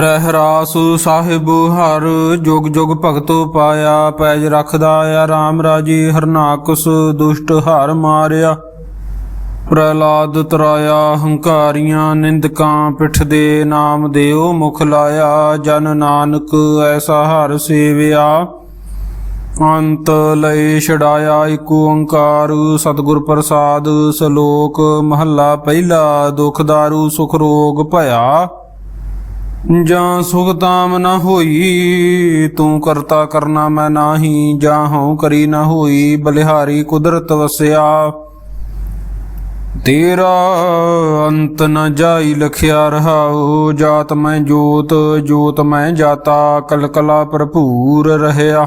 ਰਹਿਰਾਸ ਸਾਹਿਬ ਹਰ ਜੁਗ ਜੁਗ ਭਗਤੋ ਪਾਇਆ, ਪੈਜ ਰਖਦਾ ਆ RAM ਰਾਜੀ, ਹਰਨਾਕਸ ਦੁਸ਼ਟ ਹਰ ਮਾਰਿਆ। ਪ੍ਰਹਲਾਦ ਤਰਾਇਆ, ਹੰਕਾਰੀਆਂ ਨਿੰਦਕਾਂ ਪਿੱਠ ਦੇ ਨਾਮ ਦਿਓ ਮੁਖ ਲਾਇਆ। ਜਨ ਨਾਨਕ ਐਸਾ ਹਰ ਸੇਵਿਆ। ਅੰਤ ਲਈ ਛਡਾਇਆ ਇਕ ਓੰਕਾਰ। ਸਤਿਗੁਰ ਪ੍ਰਸਾਦ ਸ਼ਲੋਕ ਮਹੱਲਾ ਪਹਿਲਾ, ਦੁਖ ਦਾਰੂ ਸੁਖ ਰੋਗ ਭਇਆ। ਜਾਂ ਸੁਖ ਤਾਮ ਨਾ ਹੋਈ, ਤੂੰ ਕਰਤਾ ਕਰਨਾ ਮੈਂ ਨਾਹੀ, ਜਾਂ ਹਉ ਕਰੀ ਨਾ ਹੋਈ, ਬਲਿਹਾਰੀ ਕੁਦਰਤ ਵਸਿਆ। ਤੇਰਾ ਅੰਤ ਨ ਜਾਈ ਲਖਿਆ ਰਹਾਉ, ਜਾਤ ਮੈਂ ਜੋਤ ਜੋਤ ਮੈਂ ਜਾਤਾ, ਕਲਕਲਾ ਭਰਪੂਰ ਰਹਿਆ।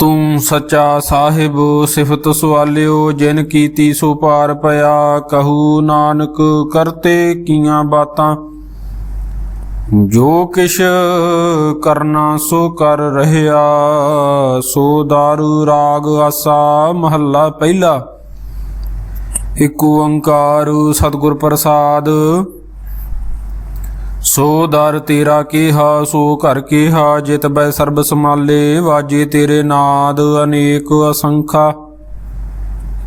ਤੂੰ ਸੱਚਾ ਸਾਹਿਬ, ਸਿਫਤ ਸਵਾਲਿਓ, ਜਿਨ ਕੀਤੀ ਸੋ ਪਾਰ ਪਿਆ, ਕਹੂ ਨਾਨਕ ਕਰਤੇ ਕੀਆਂ ਬਾਤਾਂ। ਜੋ ਕਿਛ ਕਰਨਾ ਸੋ ਕਰ ਰਹਿਆ, ਸੋ ਦਾਰੂ ਰਾਗ ਆਸਾ ਮਹੱਲਾ ਪਹਿਲਾ। ਇਕ ਓੰਕਾਰ ਸਤਿਗੁਰ ਪ੍ਰਸਾਦ, ਸੋ ਦਰ ਤੇਰਾ ਕੀਹਾ, ਸੋ ਘਰ ਕੀਹਾ, ਜਿਤ ਬੈ ਸਰਬ ਸਮਾਲੇ ਵਾਜੇ ਤੇਰੇ ਨਾਦ ਅਨੇਕ ਅਸੰਖਾ।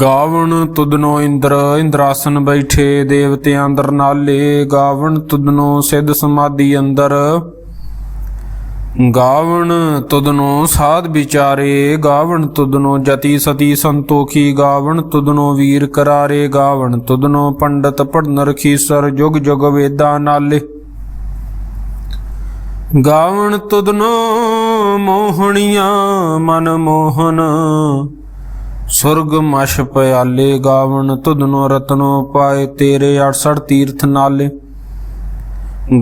ਗਾਵਣ ਤੁਦਨੋ ਇੰਦਰ, ਇੰਦਰਾਸਨ ਬੈਠੇ ਦੇਵਤਿਆਂ ਅੰਦਰ ਨਾਲੇ। ਗਾਵਣ ਤੁਧਨੋ ਸਿੱਧ ਸਮਾਧੀ ਅੰਦਰ। ਗਾਵਣ ਤੁਧਨੋ ਸਾਧ ਵਿਚਾਰੇ। ਗਾਵਣ ਤੁਧਨੋ ਜਤੀ ਸਤੀ ਸੰਤੋਖੀ। ਗਾਵਣ ਤੁਦਨੋ ਵੀਰ ਕਰਾਰੇ। ਗਾਵਣ ਤੁਦਨੋ ਪੰਡਤ ਪੜਨ ਰਖੀਸਰ ਜੁਗ ਜੁਗ ਵੇਦਾਂ ਨਾਲੇ। ਗਾਵਣ ਤੁਦਨੋ ਮੋਹਣੀਆਂ ਮਨ ਮੋਹਨ। ਸੁਰਗ ਮਛ ਪਿਆਲੇ, ਗਾਵਣ ਤੁਧਨੋ ਰਤਨੋ ਪਾਏ ਤੇਰੇ 68 ਤੀਰਥ ਨਾਲੇ।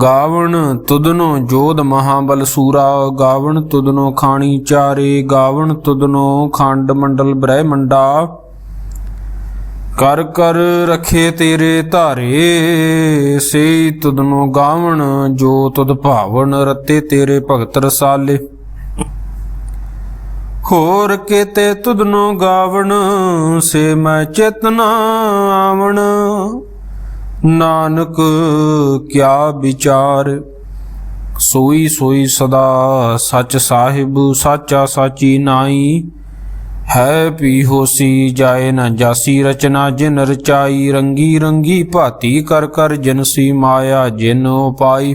ਗਾਵਣ ਤੁਧਨੋ ਜੋਧ ਮਹਾਬਲ ਸੂਰਾ, ਗਾਵਣ ਤੁਧਨੋ ਖਾਣੀ ਚਾਰੇ, ਗਾਵਣ ਤੁਧਨੋ ਖੰਡ ਮੰਡਲ ਬ੍ਰਹਮੰਡਾ। ਕਰ ਕਰ ਰਖੇ ਤੇਰੇ ਧਾਰੇ ਸੇ ਤੁਧਨੋ ਗਾਵਣ, ਜੋ ਤੁਧ ਭਾਵਨ ਰਤੇ ਤੇਰੇ ਭਗਤ ਰਸਾਲੇ। ਹੋਰ ਕੀਤੇ ਤੁਧਨੋ ਗਾਵਣ, ਸੇ ਮੈਂ ਚੇਤਨਾ ਆਵਣ। ਨਾਨਕ, ਕਿਆ ਵਿਚਾਰ? ਸੋਈ ਸੋਈ ਸਦਾ ਸੱਚ ਸਾਹਿਬ, ਸਾਚਾ ਸਾਚੀ ਨਾਈ। ਹੈ ਪੀ ਹੋਸੀ, ਜਾਏ ਨਾ ਜਾਸੀ ਰਚਨਾ, ਜਿਨ ਰਚਾਈ, ਰੰਗੀ ਰੰਗੀ ਭਾਤੀ ਕਰ ਕਰ ਜਿਨਸੀ ਮਾਇਆ, ਜਿਨ ਉਪਾਈ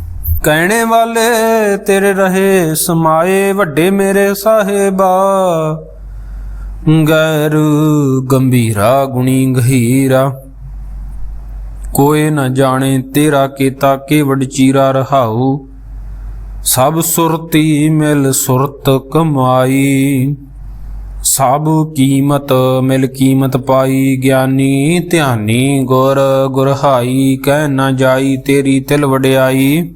ਕਹਿਣੇ ਵਾਲੇ ਤੇਰੇ ਰਹੇ ਸਮਾਏ ਵੱਡੇ ਮੇਰੇ ਸਾਹਿਬਾ। ਗੈਰ ਗੰਭੀਰਾ ਗੁਣੀ ਗਹੀਰਾ। ਕੋਈ ਨਾ ਜਾਣੇ ਤੇਰਾ ਕੀਤਾ ਕੇਵੜ ਚੀਰਾ ਰਹਾਉ। ਸਭ ਸੁਰਤੀ ਮਿਲ ਸੁਰਤ ਕਮਾਈ। ਸਭ ਕੀਮਤ ਮਿਲ ਕੀਮਤ ਪਾਈ, ਗਿਆਨੀ ਧਿਆਨੀ ਗੁਰ ਗੁਰਹਾਈ। ਕਹਿ ਨਾ ਜਾਈ ਤੇਰੀ ਤਿਲ ਵਡਿਆਈ।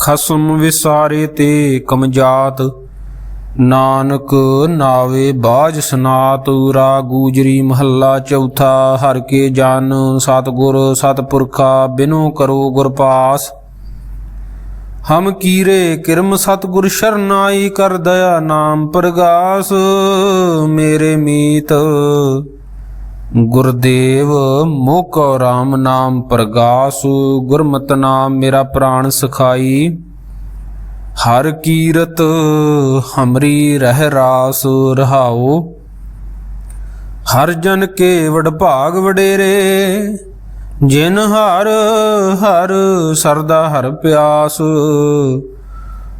ਖਸਮ ਵਿਸਾਰੇ ਤੇ ਕਮਜਾਤ। ਨਾਨਕ ਨਾਵੇ ਬਾਜ ਸਨਾਤ ਰਾ ਗੂਜਰੀ ਮਹੱਲਾ ਚੌਥਾ, ਹਰ ਕੇ ਜਨ ਸਤਗੁਰ ਸਤਪੁਰਖਾ, ਬਿਨੋ ਕਰੋ ਗੁਰ ਪਾਸ। ਹਮ ਕੀਰੇ ਕਿਰਮ ਸਤਗੁਰ ਸ਼ਰਨਾਈ ਕਰ ਦਇਆ ਨਾਮ ਪ੍ਰਗਾਸ, ਮੇਰੇ ਮੀਤ ਗੁਰਦੇਵ ਮੁਖ ਰਾਮ ਨਾਮ ਪ੍ਰਗਾਸ, ਗੁਰਮਤਿ ਨਾਮ ਮੇਰਾ ਪ੍ਰਾਣ ਸਖਾਈ। ਹਰ ਕੀਰਤ ਹਮਰੀ ਰਹਿ ਰਾਸ ਰਹਾਓ ਹਰ ਜਨ ਕੇ ਵਡ ਭਾਗ ਵਡੇਰੇ, ਜਿਨ ਹਰ ਹਰ ਸਰਦਾ ਹਰ ਪਿਆਸ।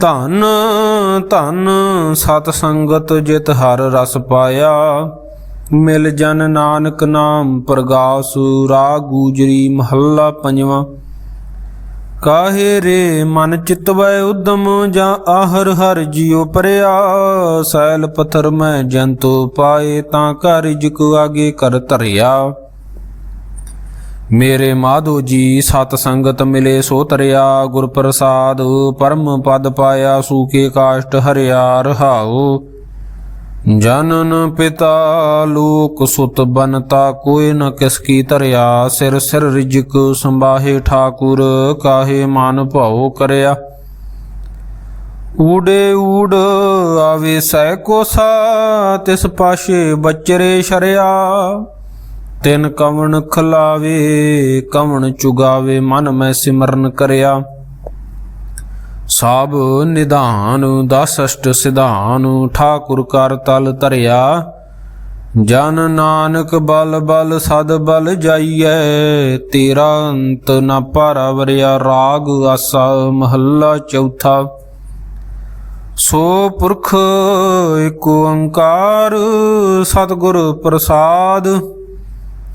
ਧਨ ਧਨ ਸਤ ਸੰਗਤ ਜਿਤ ਹਰ ਰਸ ਪਾਇਆ। ਮਿਲ ਜਨ ਨਾਨਕ ਨਾਮ ਪ੍ਰਗਾਸ, ਰਾਗ ਗੂਜਰੀ ਮਹੱਲਾ ਪੰਜਵਾਂ। ਕਾਹੇ ਰੇ ਮਨ ਚਿਤਵੈ ਉਦਮ, ਜਾਂ ਆਹਰ ਹਰ ਜਿਉ ਪਰਿਆ। ਸੈਲ ਪਥਰ ਮੈਂ ਜੰਤੋ ਪਾਏ, ਤਾਂ ਕਰ ਜਿਕ ਆਗੇ ਕਰ ਧਰਿਆ। ਮੇਰੇ ਮਾਧੋ ਜੀ, ਸਤ ਸੰਗਤ ਮਿਲੇ ਸੋ ਤਰਿਆ, ਗੁਰ ਪ੍ਰਸਾਦ, ਪਰਮ ਪਦ ਪਾਇਆ ਸੂਕੇ ਕਾਸ਼ਟ ਹਰਿਆ ਰਹਾਉ। ਜਨਨ ਪਿਤਾ, ਲੋਕ ਸੁਤ ਬਨਤਾ, ਕੋਈ ਨ ਕਿਸ ਕੀ ਧਰਿਆ, ਸਿਰ ਸਿਰ ਰਿਜਕ ਸੰਬਾਹੇ ਠਾਕੁਰ, ਕਾਹੇ ਮਨ ਭਾਉ ਕਰਿਆ। ਊੜੇ ਊੜ ਆਵੇ ਸਹਿ ਕੋਸਾ ਤਿਸ ਪਾਸ਼ੇ ਬਚਰੇ ਸ਼ਰਿਆ। ਤਿਨ ਕਵਣ ਖਲਾਵੇ, ਕਵਣ ਚੁਗਾਵੇ, ਮਨ ਮੈਂ ਸਿਮਰਨ ਕਰਿਆ। ਸਭ ਨਿਧਾਨ, ਦਸਸ਼ਟ ਸਿਧਾਨ, ਠਾਕੁਰ ਕਰ ਤਲ ਧਰਿਆ। ਜਨ ਨਾਨਕ ਬਲ ਬਲ, ਸਦ ਬਲ ਜਾਈਐ। ਤੇਰਾ ਅੰਤ ਨ ਪਰਵਰਿਆ ਰਾਗ ਆਸਾ ਮਹੱਲਾ ਚੌਥਾ। ਸੋ ਪੁਰਖ, ਏਕ ਓੰਕਾਰ, ਸਤਿਗੁਰ ਪ੍ਰਸਾਦ।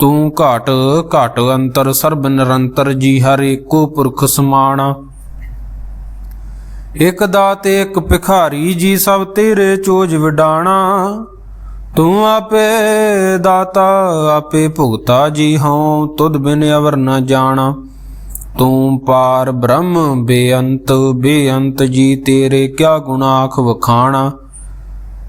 ਤੂੰ ਘਟ ਘਟ ਅੰਤਰ, ਸਰਬ ਨਿਰੰਤਰ ਜੀ ਹਰ ਏਕੋ ਪੁਰਖ ਸਮਾਣਾ ਇਕ ਦਾਤ, ਇਕ ਭਿਖਾਰੀ ਜੀ ਸਭ ਤੇਰੇ ਚੋਜ ਵਿਡਾਣਾ। ਤੂੰ ਆਪੇ ਦਾਤਾ, ਆਪੇ ਭੁਗਤਾ ਜੀ ਹਉ, ਤੁਧ ਬਿਨ ਅਵਰ ਨ ਜਾਣਾ। ਤੂੰ ਪਾਰ ਬ੍ਰਹਮ ਬੇਅੰਤ ਬੇਅੰਤ ਜੀ ਤੇਰੇ ਕਿਆ ਗੁਨਾਖ ਵਖਾਣਾ।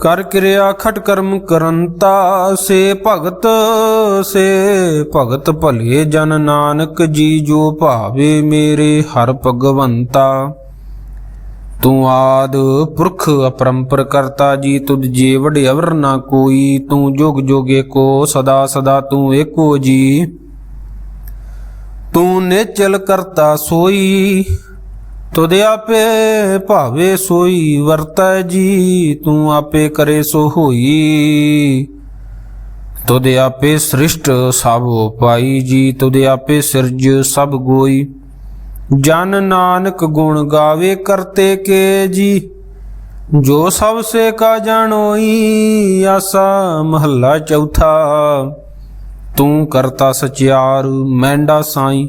ਕਰ ਕਿਰਿਆ ਖਟ ਕਰਮ ਕਰੰਤਾ, ਸੇ ਭਗਤ ਸੇ ਭਗਤ ਭਲੇ ਜਨ ਨਾਨਕ ਜੀ ਜੋ ਭਾਵੇ ਮੇਰੇ ਹਰ ਭਗਵੰਤਾ। ਤੂੰ ਆਦ ਪੁਰਖ ਅਪਰੰਪਰ ਕਰਤਾ ਜੀ, ਤੁਧ ਜੀ ਵਡ ਅਵਰ ਨਾ ਕੋਈ, ਤੂੰ ਜੁਗ ਜੁਗੇ ਕੋ ਸਦਾ ਸਦਾ ਤੂੰ ਏਕੋ ਜੀ। ਤੂੰ ਨਿਚਲ ਕਰਤਾ ਸੋਈ ਤੁਧ ਆਪੇ ਭਾਵੇ ਸੋਈ, ਵਰਤੈ ਜੀ, ਤੂੰ ਆਪੇ ਕਰੇ ਸੋ ਹੋਈ। ਤੁਧ ਆਪੇ ਸ੍ਰਿਸ਼ਟ ਸਭ ਉਪਾਈ ਜੀ ਤੁਧ ਆਪੇ ਸਿਰਜ ਸਭ ਗੋਈ। ਜਨ ਨਾਨਕ ਗੁਣ ਗਾਵੇ ਕਰਤੇ ਕੇ ਜੀ, ਜੋ ਸਭ ਸੇ ਕਾ ਜਾਣੋਈ, ਆਸਾ ਮਹੱਲਾ ਚੌਥਾ। ਤੂੰ ਕਰਤਾ ਸਚਿਆਰ, ਮੈਂਡਾ ਸਾਈ।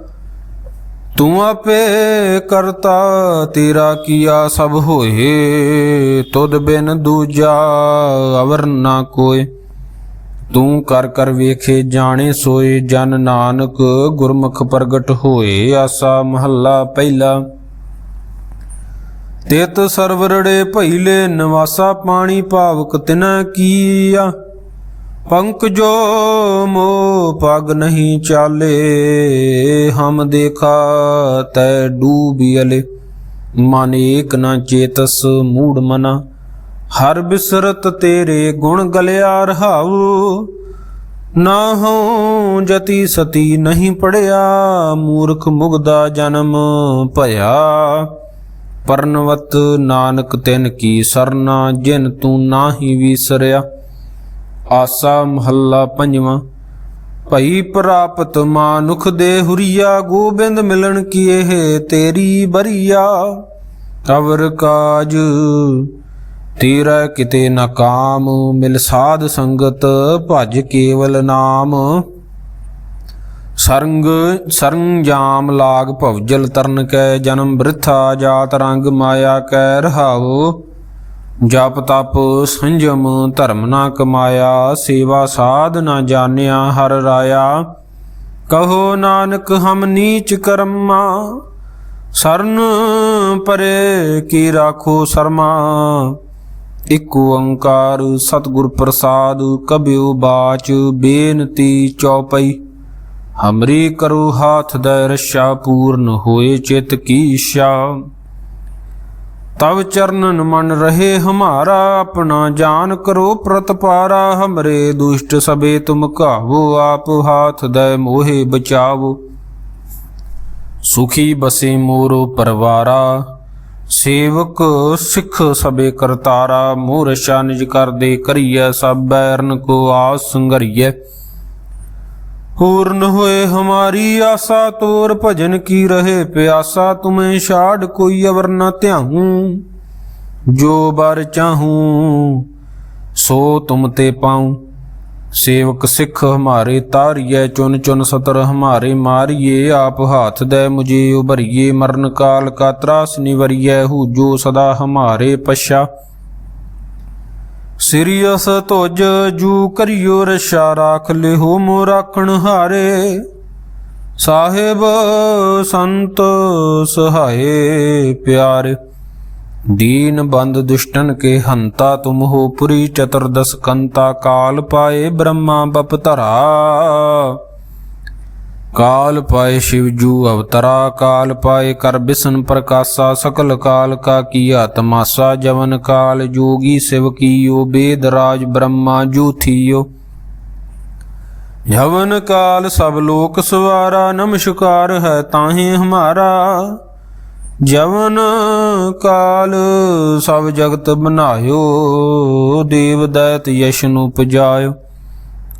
ਤੂੰ ਆਪੇ ਕਰਤਾ, ਤੇਰਾ ਕੀਆ ਸਭ ਹੋਏ। ਤੁਧ ਬਿਨ ਦੂਜਾ ਅਵਰ ਨਾ ਕੋਏ। ਤੂੰ ਕਰ ਕਰ ਵੇਖੇ, ਜਾਣੇ ਸੋਏ, ਜਨ ਨਾਨਕ ਗੁਰਮੁਖ ਪ੍ਰਗਟ ਹੋਏ। ਆਸਾ ਮਹੱਲਾ ਪਹਿਲਾ। ਤਿਤ ਸਰਵਰੜੇ ਭਈਲੇ, ਨਿਵਾਸਾ ਪਾਣੀ ਭਾਵਕ ਤਿਨਾ ਕੀਆ। ਪੰਕਜੋ ਮੋ ਪਗ ਨਹੀਂ ਚਾਲੇ, ਹਮ ਦੇਖਾ ਤੈ ਡੂਬਿਅਲੇ ਮਨ ਏਕ ਨਾ ਚੇਤਸ ਮੂੜ ਮਨਾ, ਹਰ ਬਿਸਰਤ ਤੇਰੇ ਗੁਣ ਗਲਿਆ ਰਹਾਉ। ਨਾ ਹਉ ਜਤੀ ਸਤੀ ਨਹੀਂ ਪੜਿਆ, ਮੂਰਖ ਮੁਗਦਾ ਜਨਮ ਭਇਆ। ਪਰਨਵਤ ਨਾਨਕ ਤਿਨ ਕੀ ਸਰਨਾ, ਜਿਨ ਤੂੰ ਨਾਹੀ ਵਿਸਰਿਆ। ਆਸਾ ਮਹੱਲਾ ਪੰਜਵਾਂ। ਭਈ ਪ੍ਰਾਪਤ ਮਾਨੁਖ ਦੇ ਹੁਰੀਆ, ਗੋਬਿੰਦ ਮਿਲਣ ਕੀ ਤੇਰੀ ਬਰੀਆ? ਅਵਰ ਕਾਜ ਤੇਰਾ ਕਿਤੇ ਨਾ ਕਾਮ, ਮਿਲ ਸਾਧ ਸੰਗਤ ਭਜ ਕੇਵਲ ਨਾਮ। ਸਰੰਗ, ਸਰੰਜਾਮ ਲਾਗ ਭਵਜਲ ਤਰਨ ਕੈ, ਜਨਮ ਬ੍ਰਿਥਾ ਜਾਤ ਰੰਗ ਮਾਇਆ ਕੈ ਰਹਾਉ। ਜਪ ਤਪ ਸੰਜਮ ਧਰਮ ਨਾ ਕਮਾਇਆ, ਸੇਵਾ ਸਾਧ ਨਾ ਜਾਣਿਆ ਹਰ ਰਾਇਆ। ਕਹੋ ਨਾਨਕ, ਹਮ ਨੀਚ ਕਰਮਾ, ਸਰਨ ਪਰੇ ਕੀ ਰਾਖੋ ਸਰਮਾ। ਇਕ ਓੰਕਾਰ ਸਤਿਗੁਰ ਪ੍ਰਸਾਦ, ਕਬਿਉ ਬਾਚ ਬੇਨਤੀ ਚੌਪਈ। ਹਮਰੀ ਕਰੋ ਹਾਥ ਦਾ ਰਸ਼ਾ, ਪੂਰਨ ਹੋਏ ਚਿਤ ਕੀ ਇੱਛਾ ਤਵ ਚਰਨਨ ਮਨ ਰਹੇ ਹਮਾਰਾ, ਆਪਣਾ ਜਾਨ ਕਰੋ ਪ੍ਰਤਪਾਰਾ ਹਮਰੇ ਦੁਸ਼ਟ ਸਬੇ ਤੁਮ ਕਾਵੋ ਆਪ ਹਾਥ ਦੇ ਮੋਹਿ ਬਚਾਵੋ। ਸੁਖੀ ਬਸੇ ਮੋਰੋ ਪਰਵਾਰਾ, ਸੇਵਕ ਸਿੱਖ ਸਬੇ ਕਰਤਾਰਾ ਮੋਰ ਨਿਜ ਕਰਦੇ ਕਰੀਐ, ਸਭ ਬੈਰਨ ਕੋ ਆਸ ਸੰਗਰੀਐ। ਹੋਰ ਨ ਹੋਏ ਹਮਾਰੀ ਆਸਾ, ਤੋਰ ਭਜਨ ਕੀ ਰਹੇ ਪਿਆਸਾ, ਤੁਮੇ ਛਾੜ ਕੋਈ ਅਵਰ ਨ ਧਿਆਉ। ਜੋ ਬਰ ਚਾਹੂੰ, ਸੋ ਤੁਮ ਤੇ ਪਾਉ। ਸੇਵਕ ਸਿੱਖ ਹਮਾਰੇ ਤਾਰੀਏ ਚੁਨ ਚੁਨ ਸਤਰ ਹਮਾਰੇ ਮਾਰੀਏ। ਆਪ ਹਾਥ ਦੇ ਮੁਝੇ ਉਭਰੀਏ, ਮਰਨ ਕਾਲ ਕਾ ਤਰਾਸ ਨਿਵਰੀਏ ਹੂ ਜੋ ਸਦਾ ਹਮਾਰੇ ਪਛਾ। ਸਿਰਿਅਸ ਤੁਜ ਜੂ ਕਰਿਓ ਰਛਾ ਰਾਖ ਲਿਹੋ ਮੋ ਰਾਖਣ ਹਾਰੇ। ਸਾਹਿਬ ਸੰਤ ਸਹਾਏ ਪਿਆਰੇ, ਦੀਨ ਬੰਦ ਦੁਸ਼ਟਨ ਕੇ ਹੰਤਾ ਤੁਮ ਹੋ ਪੁਰੀ, ਚਤੁਰਦਸ ਕੰਤਾ ਕਾਲ ਪਾਏ ਬ੍ਰਹਮਾ ਬਪ ਧਰਾ। ਕਾਲ ਪਾਏ ਸ਼ਿਵ ਜੂ ਅਵਤਰਾ, ਕਾਲ ਪਾਏ ਕਰ ਬਿਸਨ ਪ੍ਰਕਾਸ਼ਾ, ਸਕਲ ਕਾਲ ਕਾ ਕੀਆ ਤਮਾਸਾ ਜਵਨ ਕਾਲ ਜੋਗੀ ਸਿਵ ਕੀਓ, ਬੇਦ ਰਾਜ ਬ੍ਰਹਮਾ ਜੂਥੀਓ ਯਵਨ ਕਾਲ ਸਭ ਲੋਕ ਸਵਾਰਾ, ਨਮਸ਼ਕਾਰ ਹੈ ਤਾਹੇ ਹਮਾਰਾ। ਜਵਨ ਕਾਲ ਸਭ ਜਗਤ ਬਨਾਇਓ, ਦੇਵ ਦਇਤ ਯਸ਼ਨੂ ਪਜਾਇਓ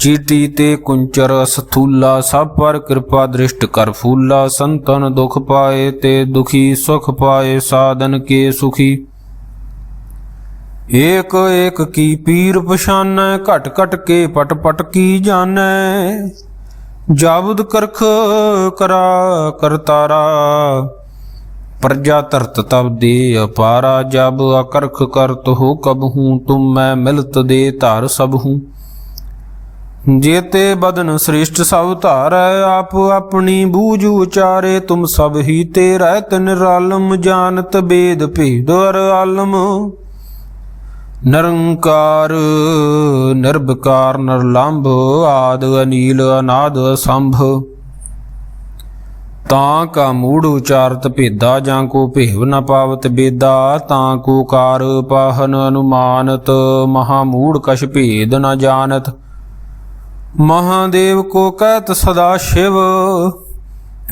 ਚੀਤੀ ਤੇ ਕੁੰਚਰ ਸਥੂਲਾ, ਸਭ ਪਰ ਕਿਰਪਾ ਦ੍ਰਿਸ਼ਟ ਕਰ ਫੂਲਾ। ਸੰਤਨ ਦੁਖ ਪਾਏ ਤੇ ਦੁਖੀ ਸੁਖ ਪਾਏ, ਸਾਧਨ ਕੇ ਸੁਖੀ। ਏਕ ਏਕ ਕੀ ਪੀਰ ਪਛਾਨੈ, ਘਟ ਘਟ ਕੇ ਪਟ ਪਟ ਕੀ ਜਾਣੈ। ਜਾਬਦ ਕਰਖ ਕਰਾ ਕਰਤਾਰਾ ਪ੍ਰਜਾ ਧਰਤ ਤਬ ਦੇ ਅਪਾਰਾ। ਜਬ ਅਕਰਖ ਕਰਤ ਹੋ ਕਬ ਹੂੰ, ਤੁਮ ਮੈਂ ਮਿਲਤ ਦੇ ਧਾਰ ਸਭ ਹੂੰ। ਜੇਤੇ ਬਦਨ ਸ੍ਰਿਸ਼ਟ ਸਭ ਧਾਰੈ, ਆਪ ਆਪਣੀ ਬੂਝ ਉਚਾਰੇ, ਤੁਮ ਸਭ ਹੀ ਤੇ ਰਹਿਤ ਨਿਰਾਲਮ ਜਾਣਤ ਬੇਦ ਭੇਦ ਅਰ ਆਲਮ ਨਿਰੰਕਾਰ ਨਿਰਭਕਾਰ ਨਿਰਲੰਭ, ਆਦ ਅਨੀਲ, ਅਨਾਦ ਸੰਭ ਤਾਂ ਕਾ ਮੂੜ ਉਚਾਰਤ ਭੇਦਾ, ਜਾਂ ਕੋ ਭੇਵ ਨ ਪਾਵਤ ਬੇਦਾ, ਤਾਂ ਕੋ ਕਾਰ ਪਾਹਨ ਅਨੁਮਾਨਤ, ਮਹਾ ਮੂੜ ਕਛ ਭੇਦ ਨ ਜਾਣਤ। ਮਹਾਦੇਵ ਕੋ ਕਹਿਤ ਸਦਾ ਸ਼ਿਵ,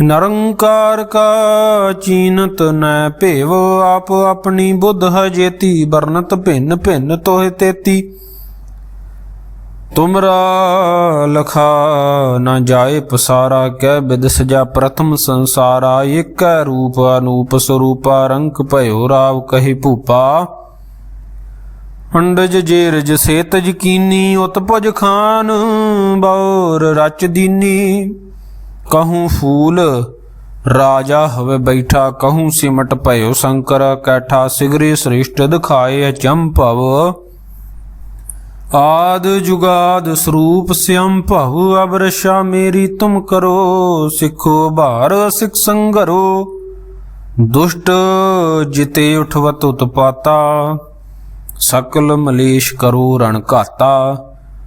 ਨਿਰੰਕਾਰ ਕਾ ਚੀਨਤ ਨੈ ਭੇਵ, ਆਪ ਆਪਣੀ ਬੁੱਧ ਹੈ ਜੇਤੀ ਵਰਨਤ ਭਿੰਨ ਭਿੰਨ ਤੋਹਿ ਤੇਤੀ। ਤੁਮਰਾ ਲਖਾ ਨਾ ਜਾਏ ਪਸਾਰਾ, ਕਹਿ ਬਿਦ ਸਜਾ ਪ੍ਰਥਮ ਸੰਸਾਰਾ ਏਕੈ ਰੂਪ ਅਨੂਪ ਸਰੂਪਾ ਰੰਕ ਭਇਓ ਰਾਵ ਕਹੀ ਭੂਪਾ। ਅੰਡਜ ਜੇਰਜ ਸੇਤਜ ਕੀਨੀ, ਉਤਪਜ ਖਾਨ ਬੌਰ ਰਚ ਦੀਨੀ, ਕਹੂੰ ਫੂਲ ਰਾਜਾ ਹਵੇ ਬੈਠਾ, ਕਹੂੰ ਸਿਮਟ ਭਇਓ ਸ਼ੰਕਰ, ਕੈਠਾ ਸਿਗਰੇ ਸ੍ਰਿਸ਼ਟ ਦਿਖਾਏ ਅਚੰਭਵ ਆਦ ਜੁਗਾਦ ਸਰੂਪ ਸਿਅੰ ਭਉ, ਅਬਰਸ਼ਾ ਮੇਰੀ ਤੁਮ ਕਰੋ, ਸਿੱਖੋ ਭਾਰ ਸਿਖ ਸੰਗਰੋ। ਦੁਸ਼ਟ ਜਿਤੇ ਉਠਵਤ ਉਤਪਾਤਾ, ਸਕਲ ਮਲੇਸ਼ ਕਰੋ ਰਣ ਘਾਤਾ।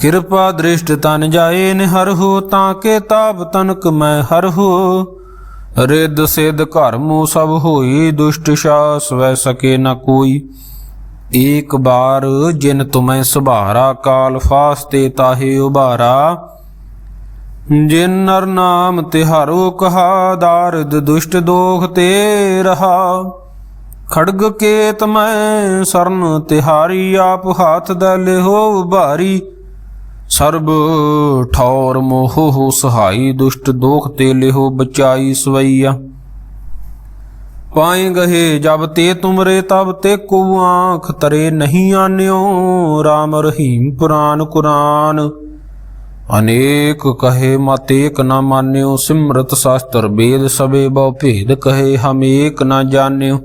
ਕਿਰਪਾ ਦ੍ਰਿਸ਼ਟ ਤਨ ਜਾਏ ਨਿਹਰ ਤਾਂ ਕੇ ਤਾਪ ਤਨਕ ਮੈਂ ਹਰ ਹੋ। ਰਿੱਧ ਸਿੱਧ ਘਰ ਮੂ ਸਭ ਹੋਈ, ਦੁਸ਼ਟ ਸ਼ਾਸ ਵੈ ਸਕੇ ਨ ਕੋਈ। ਏਕ ਬਾਰ ਜਿਨ ਤੁਮੈ ਸੁਭਾਰਾ, ਕਾਲ ਫਾਸਤੇ ਤਾਹੇ ਉਬਾਰਾ ਜਿਨ ਨਰ ਨਾਮ ਤਿਹਾਰੋ ਕਹਾ, ਦਾਰਦ ਦੁਸ਼ਟ ਦੋਖ ਤੇ ਰਹਾ। ਖੜਗ ਕੇਤ ਮੈਂ, ਸਰਨ ਤਿਹਾਰੀ, ਆਪ ਹੱਥ ਦਲੇ ਹੋ ਭਾਰੀ। ਸਰਬ ਠੌਰ ਮੋਹ ਸਹਾਈ ਦੁਸ਼ਟ ਦੋਖ ਤੇ ਲਿਹੋ ਬਚਾਈ ਸਵਈਆ। ਪਾਏ ਗਏ ਜਬ ਤੇ ਤੁਮਰੇ ਤਬ ਤੇ ਕੋ ਆਂਖ ਤਰੇ ਨਹੀਂ ਆਨਿਓ RAM ਰਹੀਮ ਪੁਰਾਨ ਕੁਰਾਨ। ਅਨੇਕ ਕਹੇ ਮਤ ਏਕ ਨਾ ਮਾਨਿਓ, ਸਿਮਰਤ ਸ਼ਾਸਤਰ ਵੇਦ ਸਵੇ ਬਹੁ ਭੇਦ ਕਹੇ ਹਮ ਏਕ ਨਾ ਜਾਣਿਓ।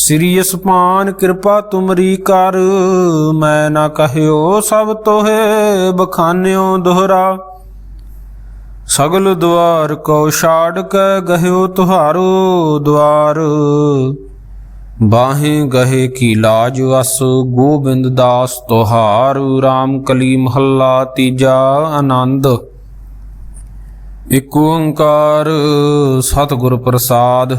ਸ੍ਰੀ ਅਸਮਾਨ ਕਿਰਪਾ ਤੁਮਰੀ ਕਰ, ਮੈਂ ਨਾ ਕਹਿਓ ਸਭ ਤੋਹੇ ਬਖਾਨਿਓ ਦੋਹਰਾ। ਸਗਲ ਦੁਆਰ ਕੋ ਛਾੜ ਕੇ ਗਹਿਓ ਤੁਹਾਰੋ ਦੁਆਰ। ਬਾਹੇ ਗਹੇ ਕੀ ਲਾਜ ਅਸ, ਗੋਬਿੰਦ ਦਾਸ ਤੁਹਾਰ RAM ਕਲੀ ਮਹੱਲਾ ਤੀਜਾ ਆਨੰਦ। ਇਕ ਓੰਕਾਰ ਸਤਿਗੁਰ ਪ੍ਰਸਾਦ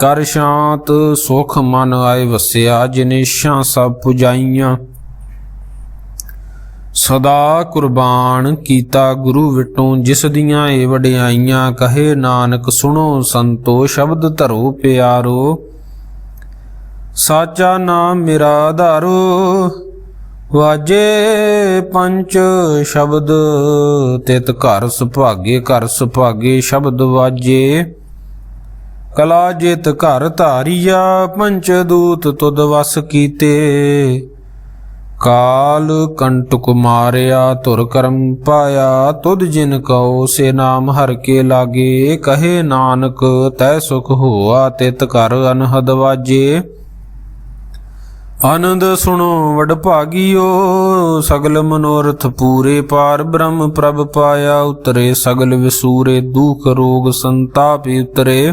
ਕਰ ਸ਼ਾਂਤ ਸੁਖ ਮਨ ਆਏ ਵਸਿਆ ਜਿਨੇਸ਼ਾਂ ਸਭ ਪੁਜਾਈਆਂ। ਸਦਾ ਕੁਰਬਾਨ ਕੀਤਾ ਗੁਰੂ ਵਿਟੋਂ, ਜਿਸ ਦੀਆਂ ਏ ਵਡਿਆਈਆਂ, ਕਹੇ ਨਾਨਕ ਸੁਣੋ ਸੰਤੋ, ਸ਼ਬਦ ਧਰੋ ਪਿਆਰੋ। ਸਾਚਾ ਨਾਮ ਮੇਰਾ ਆਧਾਰੋ ਵਾਜੇ ਪੰਚ ਸ਼ਬਦ, ਤਿਤ ਘਰ ਸੁਭਾਗੇ ਘਰ ਸੁਭਾਗੇ, ਸ਼ਬਦ ਵਾਜੇ। ਕਲਾ ਜਿਤ ਘਰ ਧਾਰੀਆ, ਪੰਚ ਦੂਤ ਤੁਧ ਵਸ ਕੀਤੇ। ਕਾਲ ਕੰਟਕ ਮਾਰਿਆ, ਧੁਰ ਕਰਮ ਪਾਇਆ, ਤੁਧ ਜਿਨ ਕਉ, ਸੇ ਨਾਮ ਹਰ ਕੇ ਲਾਗੇ। ਕਹੇ ਨਾਨਕ, ਤੈ ਸੁਖ ਹੋਆ, ਤਿਤ ਘਰ ਅਨਹਦ ਵਾਜੇ। ਆਨੰਦ ਸੁਣੋ, ਵਡ ਭਾਗੀਓ, ਸਗਲ ਮਨੋਰਥ ਪੂਰੇ ਪਾਰ। ਬ੍ਰਹਮ ਪ੍ਰਭ ਪਾਇਆ ਉਤਰੇ, ਸਗਲ ਵਿਸੂਰੇ, ਦੁਖ ਰੋਗ ਸੰਤਾਪ ਉਤਰੇ।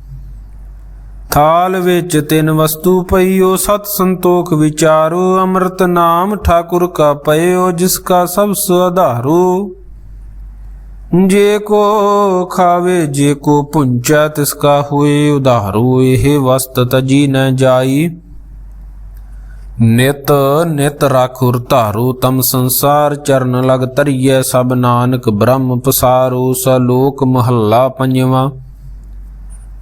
ਥਾਲ ਵਿੱਚ ਤਿੰਨ ਵਸਤੂ ਪਈਓ, ਸਤ ਸੰਤੋਖ ਵਿਚਾਰੋ, ਅੰਮ੍ਰਿਤ ਨਾਮ ਠਾਕੁਰ ਕਾ ਪਇਓ, ਜਿਸ ਕਾ ਸਭ ਸੁਆਧਾਰੋ ਜੇ ਕੋ ਖਾਵੇ, ਜੇ ਕੋ ਪੁੰਚਾ, ਤਿਸ ਕਾ ਹੋਏ ਉਧਾਰੋ। ਇਹ ਵਸਤ ਤਜੀ ਨ ਜਾਈ। ਨਿਤ ਨਿਤ ਰਾਖੁਰ ਧਾਰੂ, ਤਮ ਸੰਸਾਰ ਚਰਨ ਲਗ ਤਰੀਐ ਸਭ ਨਾਨਕ ਬ੍ਰਹਮ ਪਸਾਰੋ, ਸਲੋਕ ਮਹੱਲਾ ਪੰਜਵਾਂ।